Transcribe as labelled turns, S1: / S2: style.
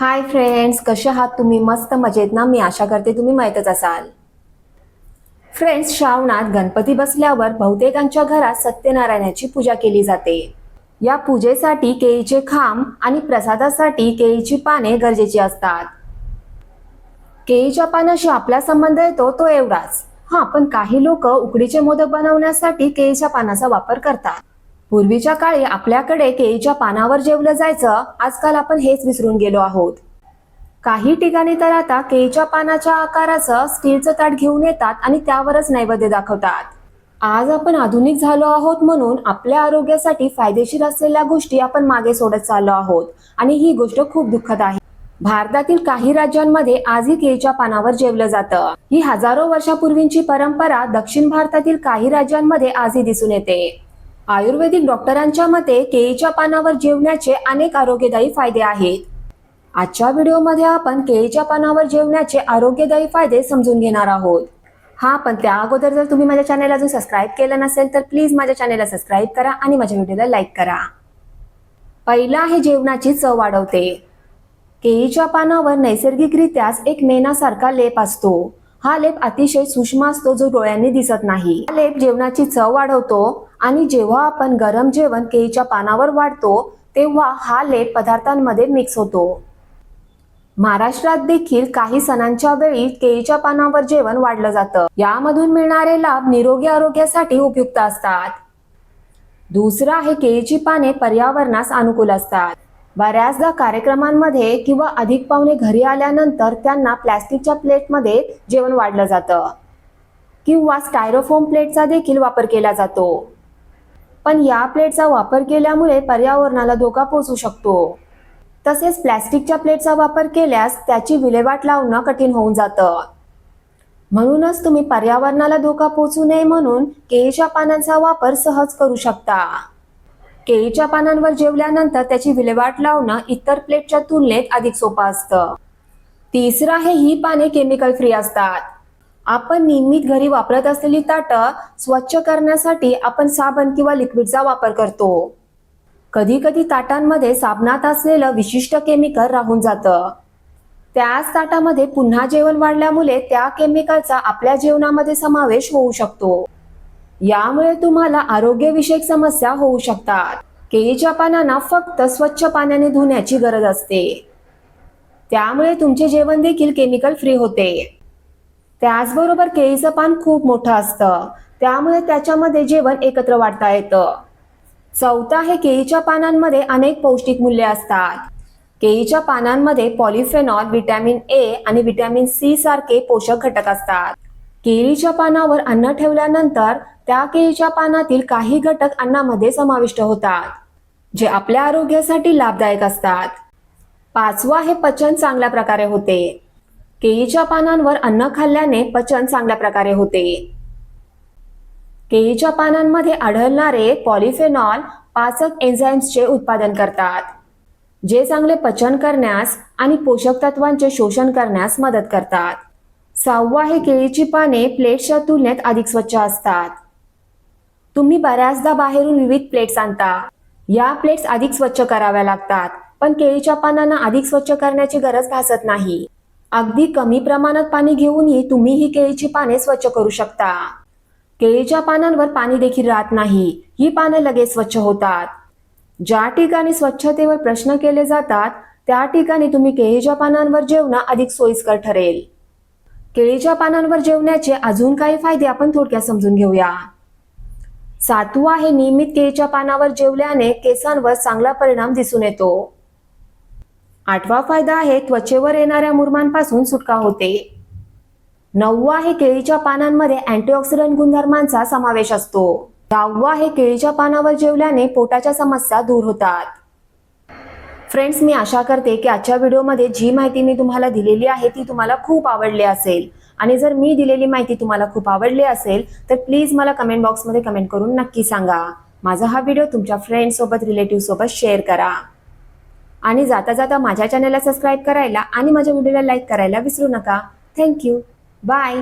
S1: Hi friends कसे आहात तुम्ही? मस्त मजेत ना? मी आशा करते तुम्ही माहीतच असाल. फ्रेंड्स श्रावणात गणपती बसल्यावर बहुतेकांच्या घरात सत्यनारायणाची पूजा केली जाते. या पूजेसाठी केळीचे खांब आणि प्रसादासाठी केळीची पाने गरजेची असतात. केळीच्या पानाशी आपला संबंध येतो तो एवढाच. हा पण काही लोक उकडीचे मोदक बनवण्यासाठी केळीच्या पानाचा वापर करतात. पूर्वीच्या काळी आपल्याकडे केळीच्या पानावर जेवलं जायचं आजकाल आपण हेच विसरून गेलो आहोत. काही ठिकाणी तर आता केळीच्या पानाच्या आकाराचं स्टीलचं ताट घेऊन येतात आणि त्यावरच नैवेद्य दाखवतात. आज आपण आधुनिक झालो आहोत म्हणून आपल्या आरोग्यासाठी फायदेशीर असलेल्या गोष्टी आपण मागे सोडत चाललो आहोत आणि ही गोष्ट खूप दुःखद आहे. भारतातील काही राज्यांमध्ये आजही केळीच्या पानावर जेवलं जातं. ही हजारो वर्षापूर्वींची परंपरा दक्षिण भारतातील काही राज्यांमध्ये आजही दिसून येते. आयुर्वेदिक डॉक्टरांच्या मते केळीच्या पानावर जेवण्याचे अनेक आरोग्यदायी फायदे आहेत. आजच्या व्हिडिओमध्ये आपण केळीच्या पानावर जेवण्याचे आरोग्यदायी फायदे समजून घेणार आहोत. हा पण त्या अगोदर जर तुम्ही माझ्या चॅनेलला अजून सबस्क्राईब केलं नसेल तर प्लीज माझ्या चॅनेलला सबस्क्राईब करा आणि माझ्या व्हिडिओला लाईक करा. पहिलं आहे जेवणाची चव वाढवते. केळीच्या पानावर नैसर्गिकरित्याच एक मेणासारखा लेप असतो. हा लेप अतिशय सूक्ष्म असतो जो डोळ्यांनी दिसत नाही. हा लेप जेवणाची चव वाढवतो आणि जेव्हा आपण गरम जेवण केळीच्या पानावर वाढतो तेव्हा हा लेप पदार्थांमध्ये मिक्स होतो. महाराष्ट्रात देखील काही सणांच्या वेळी केळीच्या पानावर जेवण वाढलं जातं. यामधून मिळणारे लाभ निरोगी आरोग्यासाठी उपयुक्त असतात. दुसरं आहे केळीची पाने पर्यावरणास अनुकूल असतात. बऱ्याचदा कार्यक्रमांमध्ये किंवा अधिक पाहुणे घरी आल्यानंतर त्यांना प्लॅस्टिकच्या प्लेटमध्ये जेवण वाढलं जातं. किंवा स्टायरोफोम प्लेटचा देखील वापर केला जातो. पण या प्लेटचा वापर केल्यामुळे पर्यावरणाला धोका पोहोचू शकतो. तसेच प्लॅस्टिकच्या प्लेटचा वापर केल्यास त्याची विल्हेवाट लावणं कठीण होऊन जातं. म्हणूनच तुम्ही पर्यावरणाला धोका पोहोचू नये म्हणून केळीच्या पानांचा वापर सहज करू शकता. केळीच्या पानांवर जेवल्यानंतर त्याची विल्हेवाट लावणं इतर प्लेटच्या तुलनेत अधिक सोपं असतं. तिसरं आहे ही पाने केमिकल फ्री असतात. आपण नियमित घरी वापरत असलेली ताटं स्वच्छ करण्यासाठी आपण साबण किंवा लिक्विडचा वापर करतो. कधी कधी ताटांमध्ये साबणात असलेलं विशिष्ट केमिकल राहून जातं. त्याच ताटामध्ये पुन्हा जेवण वाढल्यामुळे त्या केमिकलचा आपल्या जेवणामध्ये समावेश होऊ शकतो. यामुळे तुम्हाला आरोग्यविषयक समस्या होऊ शकतात. केळीच्या पानांना फक्त स्वच्छ पाण्याने धुण्याची गरज असते. त्यामुळे तुमचे जेवण देखील केमिकल फ्री होते. त्याचबरोबर केळीचं पान खूप मोठं असतं. त्यामुळे त्याच्यामध्ये जेवण एकत्र वाढता येतं. चौथा आहे केळीच्या पानांमध्ये अनेक पौष्टिक मूल्ये असतात. केळीच्या पानांमध्ये पॉलिफेनॉल व्हिटॅमिन ए आणि व्हिटॅमिन सी सारखे पोषक घटक असतात. केळीच्या पानावर अन्न ठेवल्यानंतर त्या केळीच्या पानातील काही घटक अन्नामध्ये समाविष्ट होतात जे आपल्या आरोग्यासाठी लाभदायक असतात. पाचवा हे पचन चांगल्या प्रकारे होते. केळीच्या पानांवर अन्न खाल्ल्याने पचन चांगल्या प्रकारे होते. केळीच्या पानांमध्ये आढळणारे पॉलिफेनॉल पाचक एन्झाईम्सचे उत्पादन करतात जे चांगले पचन करण्यास आणि पोषक तत्वांचे शोषण करण्यास मदत करतात. सहावा हे केळीची पाने प्लेट्सच्या तुलनेत अधिक स्वच्छ असतात. तुम्ही बऱ्याचदा बाहेरून विविध प्लेट्स आणता. या प्लेट्स अधिक स्वच्छ कराव्या लागतात पण केळीच्या पानांना अधिक स्वच्छ करण्याची गरज भासत नाही. अगदी कमी प्रमाणात पाणी घेऊनही तुम्ही ही केळीची पाने स्वच्छ करू शकता. केळीच्या पानांवर पाणी देखील राहत नाही. ही पानं लगेच स्वच्छ होतात. ज्या ठिकाणी स्वच्छतेवर प्रश्न केले जातात त्या ठिकाणी तुम्ही केळीच्या पानांवर जेवणं अधिक सोयीस्कर ठरेल. केळीच्या पानांवर जेवण्याचे अजून काही फायदे आपण थोडक्यात समजून घेऊया. सातवा आहे नियमित केळीच्या पानावर जेवल्याने केसांवर चांगला परिणाम दिसून येतो. आठवा फायदा आहे त्वचेवर येणाऱ्या मुरमांपासून सुटका होते. नववा हे केळीच्या पानांमध्ये अँटीऑक्सिडंट गुणधर्मांचा समावेश असतो. दहावा हे केळीच्या पानावर जेवल्याने पोटाच्या समस्या दूर होतात. फ्रेंड्स मी आशा करते की आजच्या व्हिडिओमध्ये जी माहिती मी तुम्हाला दिलेली आहे ती तुम्हाला खूप आवडली असेल. आणि जर मी दिलेली माहिती तुम्हाला खूप आवडली असेल तर प्लीज मला कमेंट बॉक्समध्ये कमेंट करून नक्की सांगा. माझा हा व्हिडिओ तुमच्या फ्रेंड्ससोबत रिलेटिव्हसोबत शेअर करा. आणि जाता जाता माझ्या चॅनलला सबस्क्राईब करायला आणि माझ्या व्हिडिओला लाईक करायला विसरू नका. Thank you bye